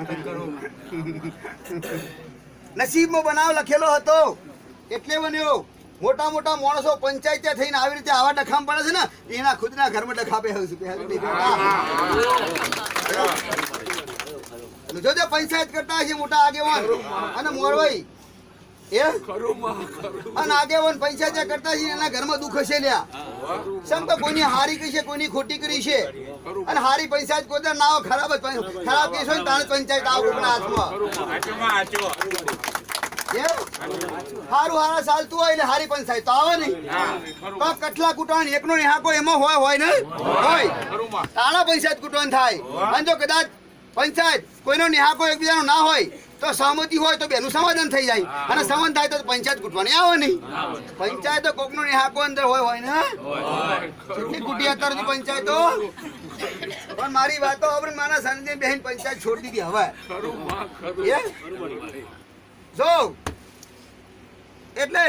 નસીબમાં બનાવ લખેલો હતો. એટલે બન્યો. મોટા મોટા માણસો પંચાયત થઈને આવી રીતે આવા ડખામ પડે છે ને એના ખુદના ઘરમાં ડખાપે જોજો પંચાયત કરતા છે મોટા આગેવાન. અને મોરવાઈ એ? અને આગેવાન પંચાયત કરતા છે એના ઘરમાં દુઃખ હશે લ્યા. સમ કોઈની હારી કરી છે કોઈની ખોટી કરી છે? અને હારી પંચાયત કોઈ ના ખરાબ જ ખરાબ કેસ હોય ને પંચાયત આવ કોકના હાથમાં. હારું હારા ચાલતું હોય એટલે હારી પંચાયત તો આવે નહીં. પણ કટલા કૂટવાનું એકનો નિહાકો એમાં હોય હોય ને? હોય તાણા પંચાયત કુટવાન થાય. અને જો કદાચ પંચાયત કોઈનો નિહાકો એકબીજાનો ના હોય તો સહમતિ હોય તો બેનું સમાધાન થઈ જાય. અને સમાધાન થાય તો પંચાયત કૂટવાની આવે નહીં. પંચાયત તો કોકનો નિહાકો અંદર હોય હોય ને? કેટલી કુટી અત્યાર સુધી પંચાયતો? પણ મારી વાતો આપણે મારા સાંજે બહેન પંચાયત છોડી દીધી હવે? જો એટલે